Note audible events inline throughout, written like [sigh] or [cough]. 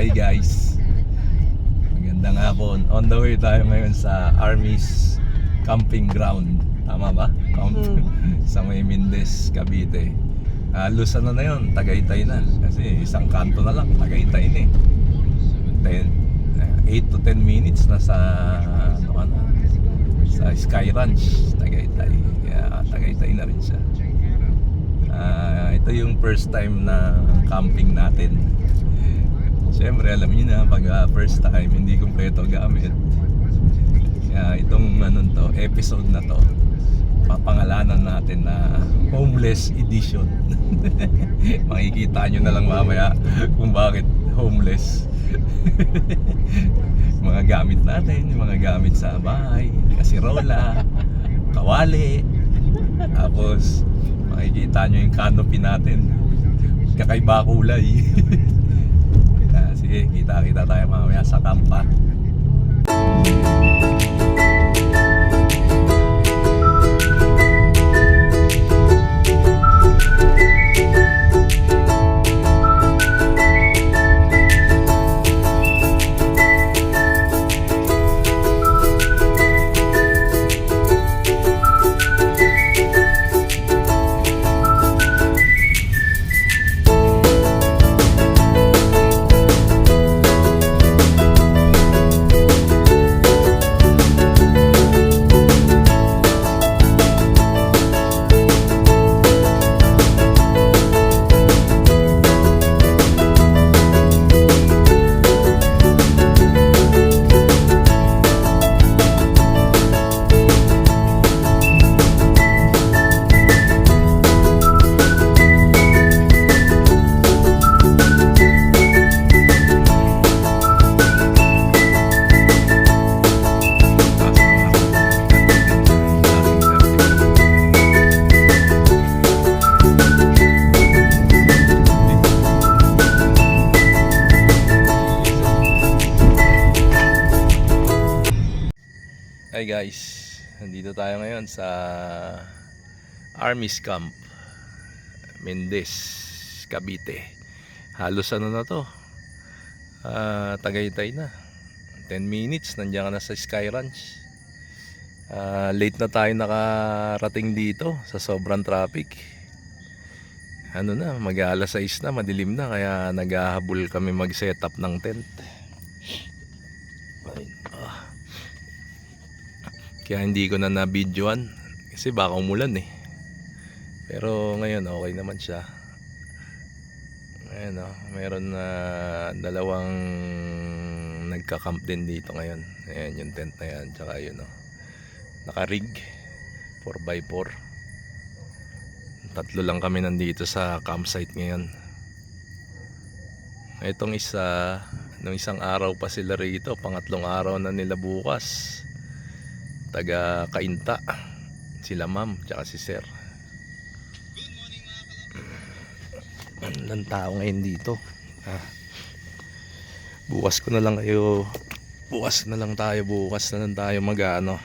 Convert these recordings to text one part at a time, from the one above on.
Hi guys. Magandang hapon. On the way tayo ngayon sa Army's Camping Ground. Tama ba? Camp [laughs] sa may Mindes, Cavite. Halos ano na yun, Tagaytay na. Kasi isang kanto na lang, Tagaytay na eh. 10, 8 to 10 minutes na sa ano ka na, sa Sky Ranch, Tagaytay. Kaya Tagaytay na rin siya. Ah, ito yung first time na camping natin. Siyempre, alam niyo na, pag ah, first time, hindi kompleto gamit. Kaya itong ano to, episode na to, papangalanan natin na homeless edition. [laughs] Makikita nyo na lang mamaya kung bakit homeless. [laughs] mga gamit natin, mga gamit sa bahay, kasirola, kawali, tapos makikita nyo yung canopy natin. Kakaiba kulay. [laughs] Sige, kita-kita tayo mamaya sa kampa. Hi guys, nandito tayo ngayon sa Army's Camp Mendes, Cavite. Halos ano na to? Ah, Tagaytay na. 10 minutes, nandiyan ka na sa Sky Ranch. Ah, Late na tayo nakarating dito sa sobrang traffic. Ano na, mag alas 6 na, madilim na Kaya naghahabol kami mag setup ng tent Ayun, ah. Kaya hindi ko na na-videoan kasi baka umulan eh. Pero ngayon okay naman siya. Ayan o, meron na dalawang nagka-camp din dito ngayon. Ayan yung tent na yan, tsaka yun o. Naka-rig, 4x4. Tatlo lang kami nandito sa campsite ngayon. Itong isa, nung isang araw pa sila rito, pangatlong araw na nila bukas taga Kainta sila ma'am tsaka si sir. Ang tao ngayon dito? Ah. bukas ko na lang kayo bukas na lang tayo bukas na lang tayo mag ano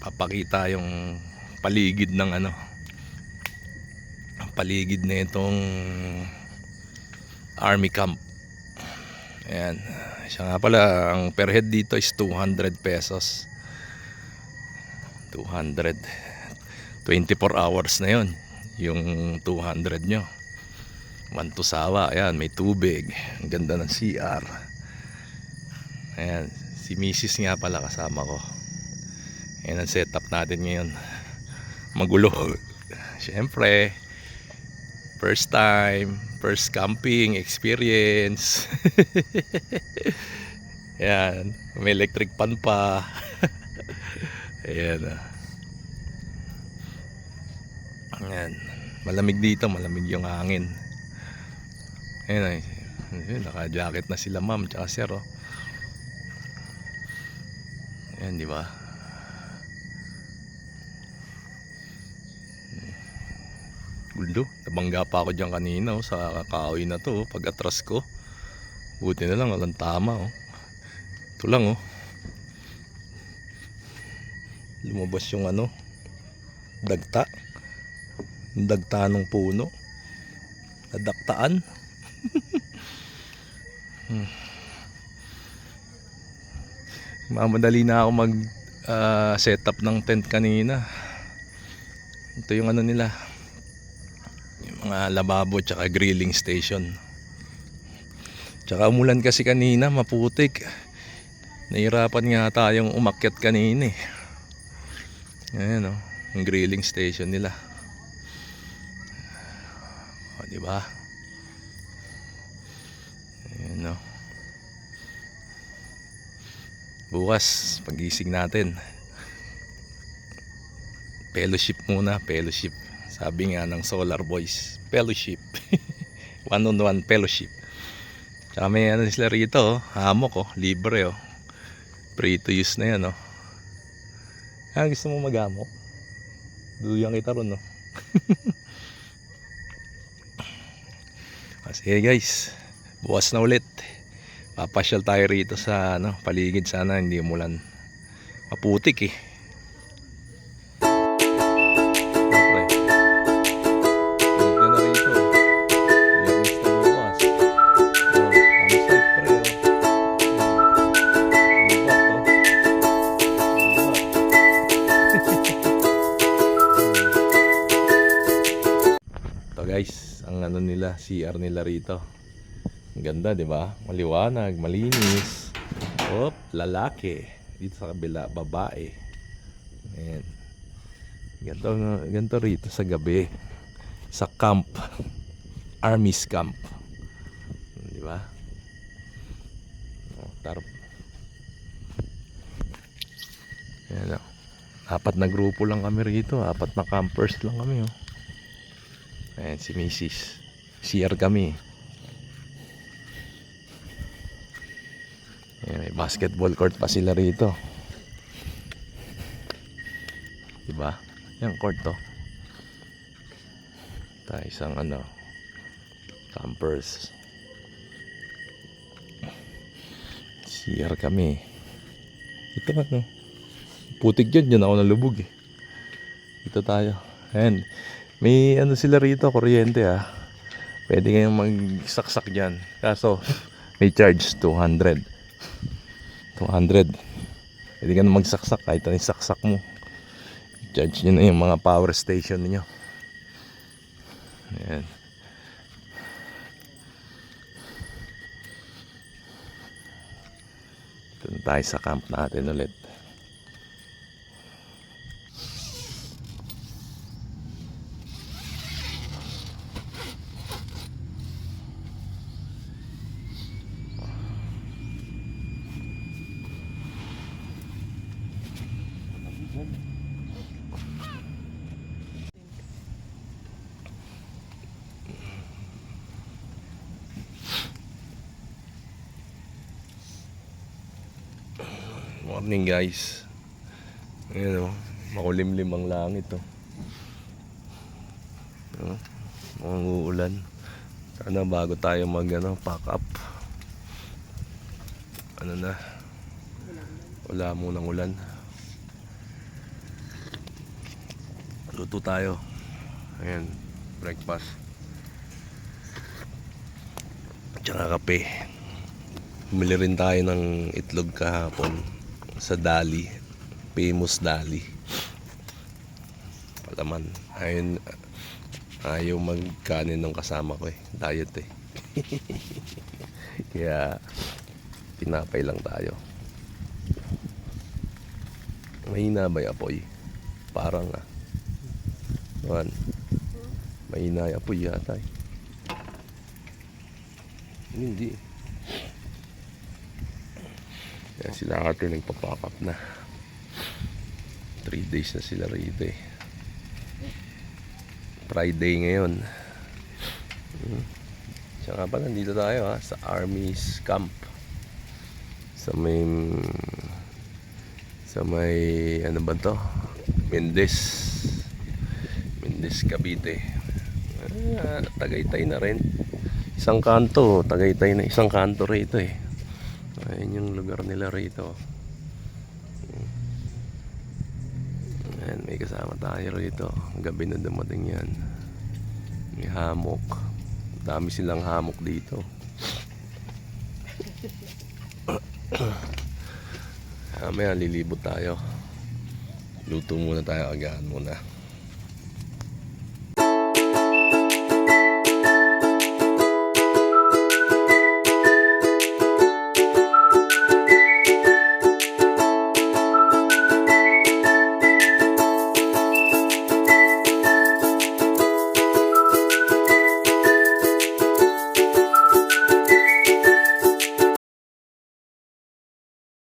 papakita yung paligid ng ano paligid na itong army camp. Ayan. Siya nga pala ang per head dito is 200 pesos 200 24 hours na yon yung 200 nyo. Mantusawa ayan may tubig. Ang ganda ng CR ayan si Mrs. nga pala kasama ko. Ayan ang setup natin ngayon. Magulo. [laughs] Syempre first time first camping experience. [laughs] Ayan may electric pan pa [laughs] Ayan. ah. Ayan. Malamig dito, malamig yung hangin. Ayan ay. Naka-jacket na sila ma'am tsaka sir oh. Ayan, di ba? Gulo, nabangga pa ako dyan kanina oh, sa kahoy na to oh, pag atras ko. Buti na lang, walang tama oh. Ito lang oh lumabas yung ano dagta dagta ng puno nadaktaan [laughs] Hmm. Mamadali na ako mag ah, setup ng tent kanina. Ito yung ano nila. Yung mga lababo tsaka grilling station. Tsaka umulan kasi kanina, maputik. Nahirapan nga tayong umakyat kanina eh. Ayan o, yung grilling station nila. O, di ba? Ayan o. Bukas, pagising natin. Fellowship muna, fellowship. Sabi nga ng Solar Boys, fellowship. one on one fellowship. Tsaka may ano sila rito, oh, hammock oh, libre oh. Free to use na yan oh. Ah, gusto mo maghamok? Duyan kita ron oh. [laughs] Ah, Sige guys, bukas na ulit. Papasyal tayo rito sa ano, paligid sana hindi umulan. Maputik eh. CR nila rito. Ang ganda, di ba? Maliwanag, malinis. Op, lalaki. Dito sa kabila, babae. Ayan. Ganto, ganto rito sa gabi. Sa camp. Army's camp. Di ba? Oh, tarp. Ayan o. Apat na grupo lang kami rito. Apat na campers lang kami oh. Ayan si Mrs. CR kami. May basketball court pa sila rito. Diba? Yan court to. Tayo isang ano campers. CR kami. Ito ba no? Putik dyan, dyan ako nalubog eh. Dito tayo. Ayan. May ano sila rito, kuryente ah. Pwede kayong magsaksak dyan. Kaso, may charge 200. 200. Pwede ka na magsaksak kahit ano yung saksak mo. Charge nyo na yung mga power station niyo. Ayan. Na tayo sa camp natin ulit. Morning guys. Ayan o. Makulimlim ang langit o. Oh. Mukhang uulan. Sana bago tayo mag ano, pack up. Ano na. Wala munang ulan. Luto tayo. Ayan. Breakfast. Tsaka kape. Bumili rin tayo ng itlog kahapon sa Dali. Famous Dali. Palaman. Ayun, ayaw magkanin ng kasama ko eh. Diet eh. [laughs] Kaya, pinapay lang tayo. Mahina ba yung apoy? Parang ah. Juan. Mahina yung apoy yata eh. Hindi. Kaya sila ate nagpa-pack up na. 3 days na sila rito eh. Friday ngayon. Hmm. Siya nga pala, nandito tayo ha, sa Army's Camp. Sa may... Sa may... Ano ba to? Mendes. Mendes, Cavite. Ah, Tagaytay na rin. Isang kanto. Tagaytay na isang kanto rito eh. Ayan yung lugar nila rito. Ayan, may kasama tayo rito. Gabi na dumating yan. May hamok. Dami silang hamok dito. [coughs] Mamaya lilibot tayo. Luto muna tayo, agahan muna.